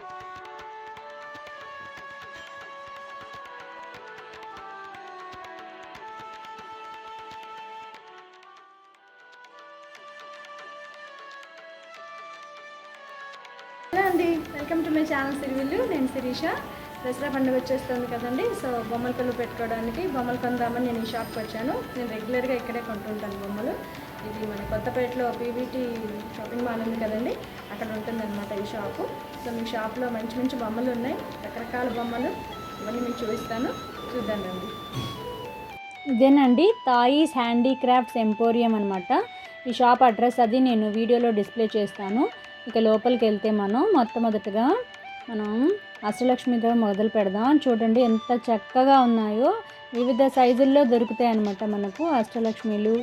Hello అండి welcome to my channel Sirivillu. నేను శిరీష. దసరా పండుగ వచ్చేస్తుంది కదండి సో బొమ్మల పళ్ళు పెట్టుకోవడానికి బొమ్మలు కొందామని నేను ఈ షాప్కి వచ్చాను. నేను రెగ్యులర్గా ఇక్కడే కొంటుంటాను బొమ్మలు. ఇది మన కొత్తపేటలో పీవీటీ షాపింగ్ మాల్ ఉంది కదండి అక్కడ ఉంటుందన్నమాట ఈ షాపు. సో మీ షాప్లో మంచి మంచి బొమ్మలు ఉన్నాయి రకరకాల బొమ్మలు ఇవన్నీ మీకు చూపిస్తాను. చూద్దాం రండి. ఇదేనండి తాయిస్ హ్యాండీక్రాఫ్ట్స్ ఎంపోరియం అనమాట ఈ షాప్ అడ్రస్ అది నేను వీడియోలో డిస్ప్లే చేస్తాను. ఇక లోపలికి వెళ్తే మనం మొట్టమొదటిగా మనం అష్టలక్ష్మితో మొదలు పెడదాం. చూడండి ఎంత చక్కగా ఉన్నాయో వివిధ సైజుల్లో దొరుకుతాయి అన్నమాట మనకు అష్టలక్ష్మిలు.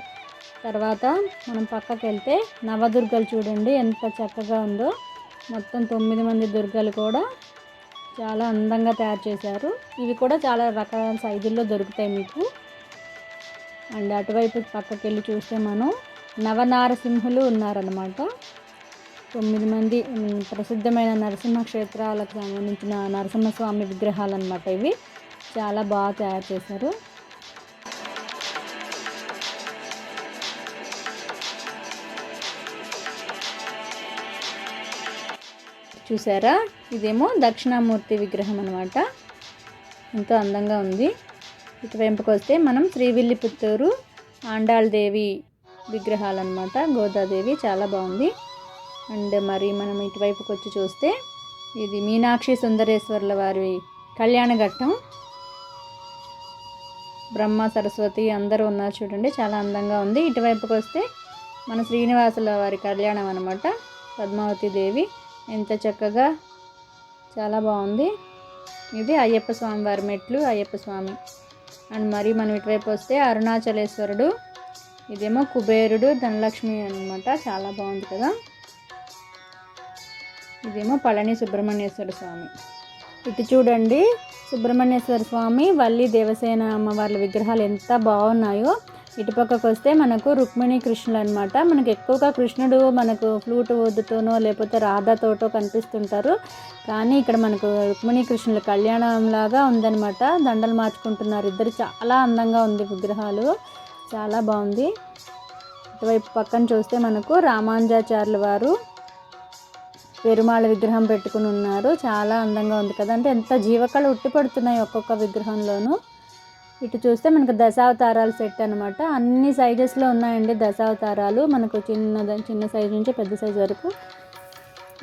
తర్వాత మనం పక్కకి వెళ్తే నవదుర్గలు చూడండి ఎంత చక్కగా ఉందో. మొత్తం తొమ్మిది మంది దుర్గలు కూడా చాలా అందంగా తయారు చేశారు. ఇవి కూడా చాలా రకాల సైజుల్లో దొరుకుతాయి మీకు. అండ్ అటువైపు పక్కకి వెళ్ళి చూస్తే మనం నవనారసింహులు ఉన్నారనమాట తొమ్మిది మంది ప్రసిద్ధమైన నరసింహ క్షేత్రాలకు సంబంధించిన నరసింహస్వామి విగ్రహాలు అనమాట ఇవి. చాలా బాగా తయారు చేశారు. చూసారా? ఇదేమో దక్షిణామూర్తి విగ్రహం అనమాట ఎంతో అందంగా ఉంది. ఇటువైపుకి వస్తే మనం శ్రీవిల్లిపుత్తూరు ఆండాళ్ళదేవి విగ్రహాలు అనమాట గోదాదేవి చాలా బాగుంది. అండ్ మరి మనం ఇటువైపుకి వచ్చి చూస్తే ఇది మీనాక్షి సుందరేశ్వర్ల వారి కళ్యాణ ఘట్టం. బ్రహ్మ సరస్వతి అందరూ ఉన్నారు చూడండి. చాలా అందంగా ఉంది. ఇటువైపుకి వస్తే మన శ్రీనివాసుల వారి కళ్యాణం అనమాట పద్మావతి దేవి ఎంత చక్కగా చాలా బాగుంది. ఇది అయ్యప్ప స్వామి వారి మెట్లు అయ్యప్ప స్వామి. అండ్ మరి మనం ఇటువైపు వస్తే అరుణాచలేశ్వరుడు ఇదేమో కుబేరుడు ధనలక్ష్మి అనమాట చాలా బాగుంది కదా. ఇదేమో పళని సుబ్రహ్మణ్యేశ్వర స్వామి. ఇటు చూడండి సుబ్రహ్మణ్యేశ్వర స్వామి వల్లి దేవసేన అమ్మవార్ల విగ్రహాలు ఎంత బాగున్నాయో. ఇటుపక్కకు వస్తే మనకు రుక్మిణి కృష్ణులు అనమాట మనకు ఎక్కువగా కృష్ణుడు మనకు ఫ్లూట్ వద్దుతోనో లేకపోతే రాధాతోటో కనిపిస్తుంటారు. కానీ ఇక్కడ మనకు రుక్మిణి కృష్ణుల కళ్యాణం లాగా ఉందన్నమాట. దండలు మార్చుకుంటున్నారు ఇద్దరు. చాలా అందంగా ఉంది విగ్రహాలు. చాలా బాగుంది. ఇటువైపు పక్కన చూస్తే మనకు రామానుజాచార్యుల వారు పెరుమాళ విగ్రహం పెట్టుకుని ఉన్నారు. చాలా అందంగా ఉంది కదంటే ఎంత జీవకళ ఉట్టిపడుతున్నాయి ఒక్కొక్క విగ్రహంలోనూ. ఇటు చూస్తే మనకు దశావతారాలు సెట్ అనమాట అన్ని సైజెస్లో ఉన్నాయండి దశావతారాలు. మనకు చిన్న చిన్న సైజు నుంచి పెద్ద సైజు వరకు.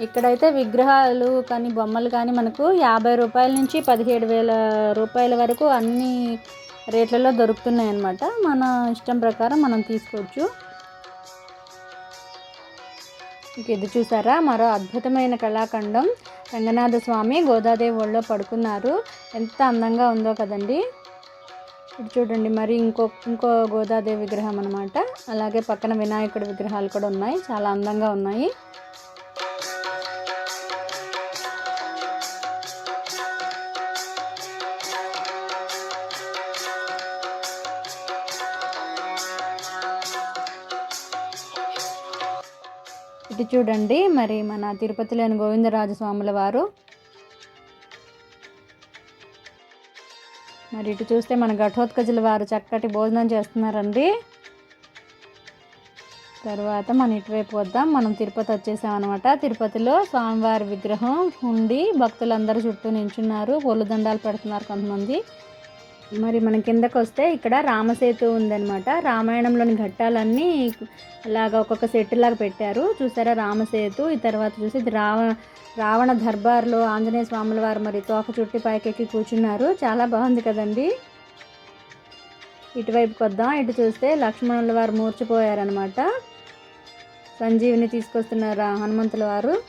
ఇక్కడైతే విగ్రహాలు కానీ బొమ్మలు కానీ మనకు యాభై రూపాయల నుంచి పదిహేడు వేల రూపాయల వరకు అన్ని రేట్లలో దొరుకుతున్నాయి అన్నమాట. మన ఇష్టం ప్రకారం మనం తీసుకోవచ్చు. ఇక ఇది చూసారా? మరో అద్భుతమైన కళాఖండం. రంగనాథ స్వామి గోదాదేవి ఒళ్ళో పడుకున్నారు. ఎంత అందంగా ఉందో కదండి. ఇది చూడండి మరి ఇంకో ఇంకో గోదాదేవి విగ్రహం అనమాట అలాగే పక్కన వినాయకుడి విగ్రహాలు కూడా ఉన్నాయి చాలా అందంగా ఉన్నాయి. ఇటు చూడండి మరి మన తిరుపతిలోని గోవిందరాజ స్వాముల వారు మరి ఇటు చూస్తే మన ఘటోత్కజుల వారు చక్కటి భోజనం చేస్తున్నారండి. తర్వాత మనం ఇటువైపు వద్దాం. మనం తిరుపతి వచ్చేసామన్నమాట. తిరుపతిలో స్వామివారి విగ్రహం ఉండి భక్తులందరూ చుట్టూ నించున్నారు. పూలదండాలు పెడుతున్నారు కొంతమంది. మరి మన కిందకు వస్తే ఇక్కడ రామసేతు ఉందన్నమాట. రామాయణంలోని ఘట్టాలన్నీ ఇలాగ ఒక్కొక్క సెట్ లాగా పెట్టారు. చూసారా రామసేతు ఈ తర్వాత చూసి ఇది రావ రావణ దర్బార్లో ఆంజనేయ స్వాముల వారు మరి తోక చుట్టి పైకెక్కి కూర్చున్నారు. చాలా బాగుంది కదండి. ఇటువైపుకి వద్దాం. ఇటు చూస్తే లక్ష్మణుల వారు మూర్చిపోయారనమాట సంజీవిని తీసుకొస్తున్నారు హనుమంతుల వారు.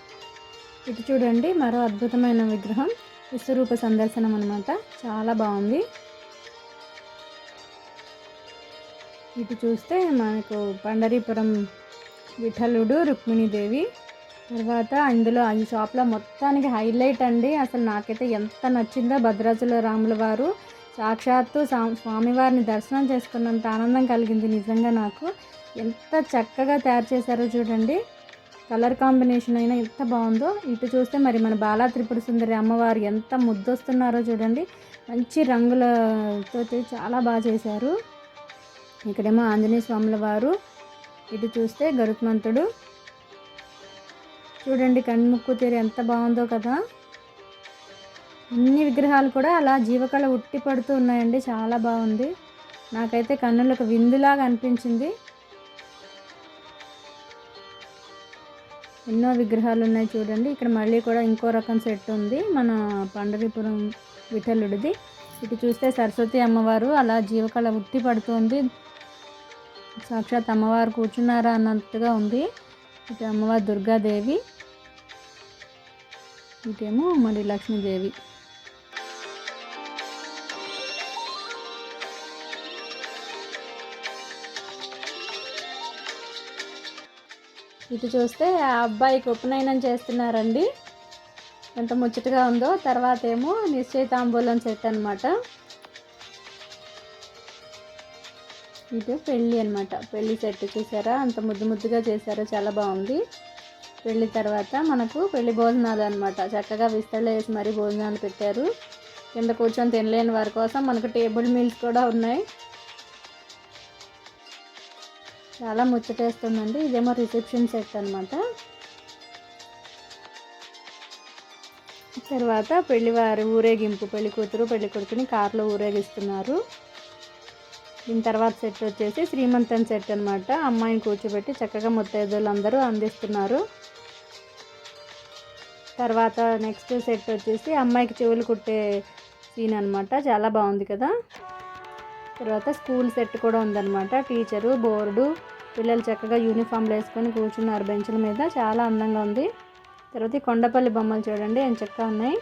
ఇటు చూడండి మరో అద్భుతమైన విగ్రహం. విశ్వరూప సందర్శనం అనమాట చాలా బాగుంది. ఇటు చూస్తే మనకు పండరీపురం విఠలుడు రుక్మిణీదేవి. తర్వాత అందులో ఈ షాప్లో మొత్తానికి హైలైట్ అండి. అసలు నాకైతే ఎంత నచ్చిందో భద్రాచల రాముల వారు. సాక్షాత్తు స్వామివారిని దర్శనం చేసుకున్నంత ఆనందం కలిగింది నిజంగా నాకు. ఎంత చక్కగా తయారు చేశారో చూడండి. కలర్ కాంబినేషన్ అయినా ఎంత బాగుందో. ఇటు చూస్తే మరి మన బాలా త్రిపుర సుందరి అమ్మవారు ఎంత ముద్దొస్తున్నారో చూడండి. మంచి రంగులతో చాలా బాగా చేశారు. ఇక్కడేమో ఆంజనేయ స్వాముల వారు ఇటు చూస్తే గరుత్మంతుడు. చూడండి కన్ముక్కు తీరు ఎంత బాగుందో కదా. అన్ని విగ్రహాలు కూడా అలా జీవకళ ఉట్టి పడుతూ ఉన్నాయండి. చాలా బాగుంది. నాకైతే కన్నులకు విందులాగా అనిపించింది. ఎన్నో విగ్రహాలు ఉన్నాయి చూడండి. ఇక్కడ మళ్ళీ కూడా ఇంకో రకం సెట్ ఉంది. మన పండరీపురం విఠలుడిది. ఇటు చూస్తే సరస్వతి అమ్మవారు అలా జీవకళ ఉట్టి పడుతుంది. సాక్షాత్ అమ్మవారు కూర్చున్నారా అన్నట్టుగా ఉంది. ఇటు అమ్మవారు దుర్గాదేవి ఇటేమో మరి లక్ష్మీదేవి. ఇటు చూస్తే ఆ అబ్బాయికి ఉపనయనం చేస్తున్నారండి. ఎంత ముచ్చటగా ఉందో. తర్వాత ఏమో నిశ్చయితాంబూలం సెట్ అనమాట ఇది పెళ్ళి అనమాట పెళ్ళి సెట్ చూసారా అంత ముద్దు ముద్దుగా చేశారో? చాలా బాగుంది. పెళ్ళి తర్వాత మనకు పెళ్ళి భోజనాలు అనమాట చక్కగా విస్తళ్ళు వేసి మరీ భోజనాలు పెట్టారు. కింద కూర్చొని తినలేని వారి కోసం మనకు టేబుల్ మీల్స్ కూడా ఉన్నాయి. చాలా ముచ్చటేస్తుందండి. ఇదేమో రిసెప్షన్ సెట్ అనమాట తర్వాత పెళ్ళివారి ఊరేగింపు. పెళ్ళి కూతురు పెళ్ళి కొడుకుని కారులో ఊరేగిస్తున్నారు. దీని తర్వాత సెట్ వచ్చేసి శ్రీమంతం సెట్ అనమాట అమ్మాయిని కూర్చోబెట్టి చక్కగా ముత్తైదులు అందరూ అందిస్తున్నారు. తర్వాత నెక్స్ట్ సెట్ వచ్చేసి అమ్మాయికి చెవులు కుట్టే సీన్ అనమాట చాలా బాగుంది కదా. తర్వాత స్కూల్ సెట్ కూడా ఉందన్నమాట. టీచరు బోర్డు పిల్లలు చక్కగా యూనిఫామ్లు వేసుకొని కూర్చున్నారు బెంచ్ల మీద. చాలా అందంగా ఉంది. తర్వాత ఈ కొండపల్లి బొమ్మలు చూడండి ఎంత చక్కగా ఉన్నాయి.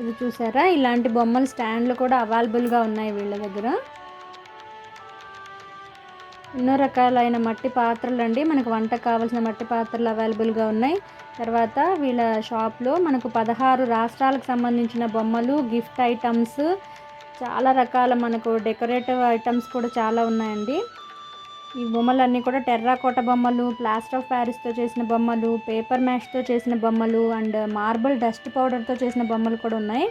ఇది చూసారా? ఇలాంటి బొమ్మలు స్టాండ్లు కూడా అవైలబుల్గా ఉన్నాయి వీళ్ళ దగ్గర. ఎన్నో రకాలైన మట్టి పాత్రలు అండి. మనకు వంటకు కావాల్సిన మట్టి పాత్రలు అవైలబుల్గా ఉన్నాయి. తర్వాత వీళ్ళ షాప్లో మనకు పదహారు రాష్ట్రాలకు సంబంధించిన బొమ్మలు గిఫ్ట్ ఐటమ్స్ చాలా రకాల మనకు డెకరేటివ్ ఐటమ్స్ కూడా చాలా ఉన్నాయండి. ఈ బొమ్మలన్నీ కూడా టెర్రాకోట బొమ్మలు ప్లాస్టర్ ఆఫ్ ప్యారిస్తో చేసిన బొమ్మలు పేపర్ మ్యాష్తో చేసిన బొమ్మలు అండ్ మార్బుల్ డస్ట్ పౌడర్తో చేసిన బొమ్మలు కూడా ఉన్నాయి.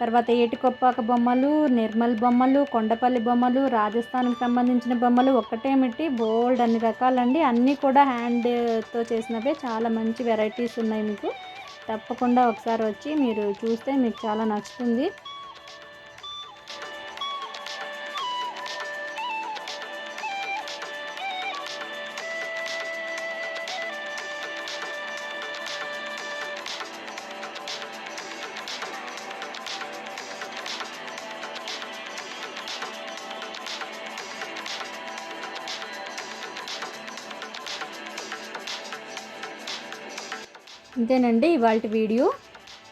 తర్వాత ఏటికొప్పాక బొమ్మలు నిర్మల్ బొమ్మలు కొండపల్లి బొమ్మలు రాజస్థాన్కి సంబంధించిన బొమ్మలు ఒక్కటేమిటి బోల్డ్ అన్ని రకాలండి. అన్నీ కూడా హ్యాండ్తో చేసినవే. చాలా మంచి వెరైటీస్ ఉన్నాయి మీకు. తప్పకుండా ఒకసారి వచ్చి మీరు చూస్తే మీకు చాలా నచ్చుతుంది. ఇంతేనండి ఇవాళ వీడియో.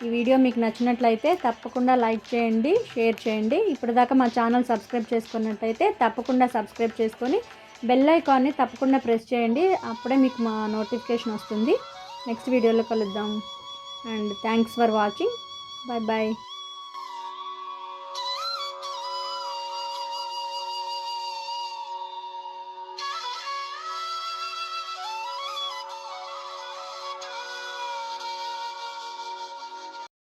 ఈ వీడియో మీకు నచ్చినట్లయితే తప్పకుండా లైక్ చేయండి షేర్ చేయండి. ఇప్పటిదాకా మా ఛానల్ సబ్స్క్రైబ్ చేసుకున్నట్లయితే తప్పకుండా సబ్స్క్రైబ్ చేసుకొని బెల్ ఐకాన్ని తప్పకుండా ప్రెస్ చేయండి. అప్పుడే మీకు మా నోటిఫికేషన్ వస్తుంది. నెక్స్ట్ వీడియోలో కలుద్దాం. And thanks for watching. Bye bye